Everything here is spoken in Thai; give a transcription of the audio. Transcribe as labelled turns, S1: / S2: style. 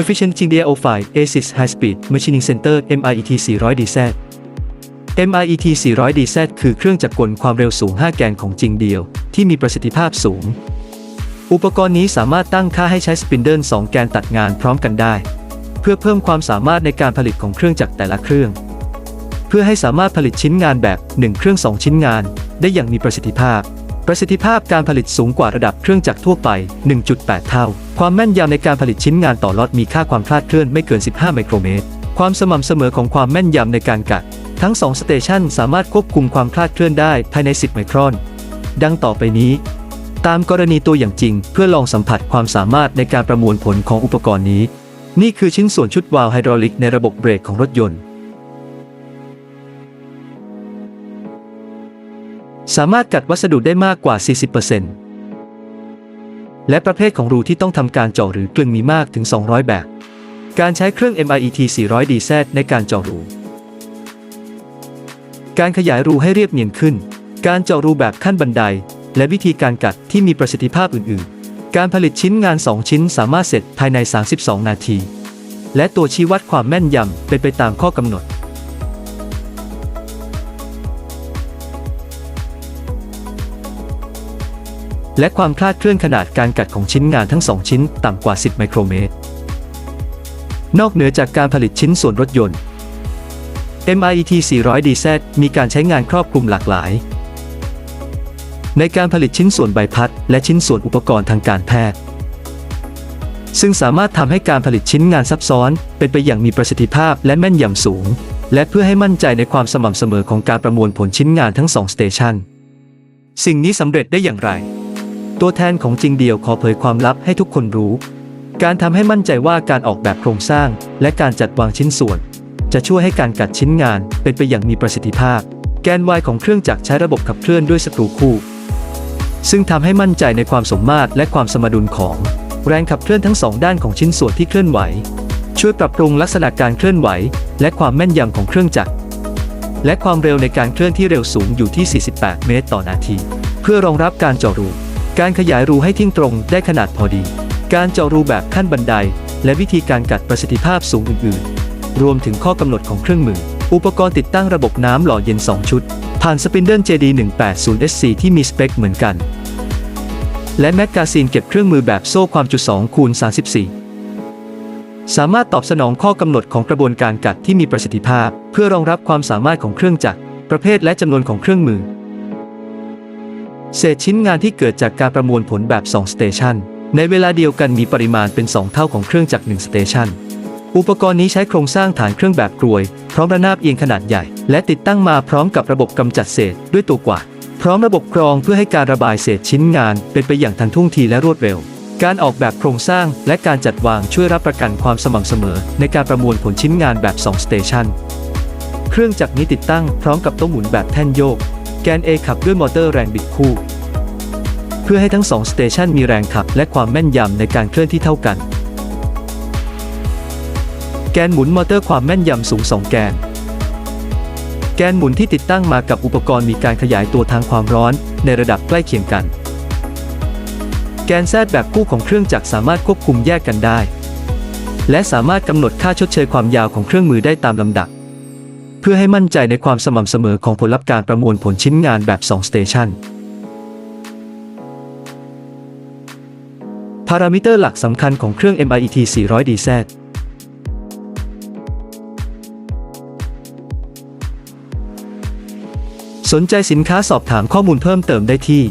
S1: Efficient Jingdia O5 ASIS High Speed Machining Center MIET 400DZ MIET 400DZ คือเครื่องจักรกลความเร็วสูง 5 แกนของจริงเดียว ที่มีประสิทธิภาพสูง อุปกรณ์นี้สามารถตั้งค่าให้ใช้สปินเดิล2 แกนตัดงานพร้อมกันได้ เพื่อเพิ่มความสามารถในการผลิตของเครื่องจักรแต่ละเครื่อง เพื่อให้สามารถผลิตชิ้นงานแบบ 1 เครื่อง 2 ชิ้นงาน ได้อย่างมีประสิทธิภาพ ประสิทธิภาพการผลิตสูงกว่าระดับเครื่องจักรทั่วไป 1.8 เท่า ความแม่นยำในการผลิตชิ้นงานต่อล็อตมีค่าความคลาดเคลื่อนไม่เกิน 15 ไมโครเมตร ความสม่ำเสมอของความแม่นยำในการกัด ทั้ง 2 สเตชันสามารถควบคุมความคลาดเคลื่อนได้ภายใน 10 ไมครอน ดังต่อไปนี้ ตามกรณีตัวอย่างจริง เพื่อลองสัมผัสความสามารถในการประมวลผลของอุปกรณ์นี้ นี่คือชิ้นส่วนชุดวาล์วไฮดรอลิกในระบบเบรกของรถยนต์ สามารถกัดวัสดุได้มากกว่า 40%และประเภทของรูที่ต้องทำการเจาะหรือกลึงมีมากถึง 200 แบบ การใช้เครื่อง MIET 400DZ ในการเจาะรู การขยายรูให้เรียบเนียนขึ้น การเจาะรูแบบขั้นบันได และวิธีการกัดที่มีประสิทธิภาพอื่น ๆ การผลิตชิ้นงาน 2 ชิ้นสามารถเสร็จภายใน 32 นาที และตัวชี้วัดความแม่นยำเป็นไปตามข้อกำหนด และความคลาดเคลื่อนขนาดการกัดของชิ้นงานทั้ง 2 ชิ้นต่ำกว่า 10 ไมโครเมตร นอกเหนือจากการผลิตชิ้นส่วนรถยนต์ MIET 400DZ มีการใช้งานครอบคลุมหลากหลาย ในการผลิตชิ้นส่วนใบพัด และชิ้นส่วนอุปกรณ์ทางการแพทย์ ซึ่งสามารถทำให้การผลิตชิ้นงานซับซ้อน เป็นไปอย่างมีประสิทธิภาพและแม่นยำสูง และเพื่อให้มั่นใจในความสม่ำเสมอของการประมวลผลชิ้นงานทั้งสองสเตชันสิ่งนี้สำเร็จได้อย่างไร ตัวแทนของจริงเดียวขอเผยความลับให้ทุกคนรู้ การทำให้มั่นใจว่าการออกแบบโครงสร้าง และการจัดวางชิ้นส่วน จะช่วยให้การกัดชิ้นงานเป็นไปอย่างมีประสิทธิภาพ แกน Y ของเครื่องจักรใช้ระบบขับเคลื่อนด้วยสกรูคู่ ซึ่งทำให้มั่นใจในความสมมาตรและความสมดุลของแรงขับเคลื่อนทั้งสองด้านของชิ้นส่วนที่เคลื่อนไหว ช่วยปรับปรุงลักษณะการเคลื่อนไหว และความแม่นยำของเครื่องจักร และความเร็วในการเคลื่อนที่เร็วสูงอยู่ที่ 48 เมตรต่อนาที เพื่อรองรับการเจาะรู การขยายรูให้ทิ้งตรงได้ขนาดพอดี การเจาะรูแบบขั้นบันได และวิธีการกัดประสิทธิภาพสูงอื่น ๆ รวมถึงข้อกำหนดของเครื่องมือ อุปกรณ์ติดตั้งระบบน้ำหล่อเย็น 2 ชุด ผ่านสปินเดิล JD 180 SC ที่มีสเปคเหมือนกัน และแมกกาซีนเก็บเครื่องมือแบบโซ่ความจุ2คูณ34 สามารถตอบสนองข้อกำหนดของกระบวนการกัดที่มีประสิทธิภาพ เพื่อรองรับความสามารถของเครื่องจักรประเภทและจำนวนของเครื่องมือ เศษชิ้นงานที่เกิดจากการประมวลผลแบบ 2 สเตชันในเวลาเดียวกันมีปริมาณเป็น 2 เท่าของเครื่องจักร1สเตชันอุปกรณ์นี้ใช้โครงสร้างฐานเครื่องแบบกรวย พร้อมระนาบเอียงขนาดใหญ่ และติดตั้งมาพร้อมกับระบบกำจัดเศษด้วยตัวกวาดพร้อมระบบกรองเพื่อให้การระบายเศษชิ้นงานเป็นไปอย่างทันท่วงทีและรวดเร็ว การออกแบบโครงสร้างและการจัดวางช่วยรับประกันความสม่ำเสมอ ในการประมวลผลชิ้นงานแบบ 2 สเตชันเครื่องจักรนี้ติดตั้งพร้อมกับโต๊ะหมุนแบบแท่นโยก แกน A ขับด้วยมอเตอร์แรงบิดคู่ เพื่อให้ทั้ง2สเตชันมีแรงขับและความแม่นยำในการเคลื่อนที่เท่ากัน แกนหมุนมอเตอร์ความแม่นยำสูง 2 แกน แกนหมุนที่ติดตั้งมากับอุปกรณ์มีการขยายตัวทางความร้อน ในระดับใกล้เคียงกัน แกนแซดแบบคู่ของเครื่องจักรสามารถควบคุมแยกกันได้ และสามารถกำหนดค่าชดเชยความยาวของเครื่องมือได้ตามลำดับ เพื่อให้มั่นใจในความสม่ำเสมอของผลลัพธ์การประมวลผลชิ้นงานแบบ2สเตชันพารามิเตอร์หลักสำคัญของเครื่อง MIET 400DZ สนใจสินค้าสอบถามข้อมูลเพิ่มเติมได้ที่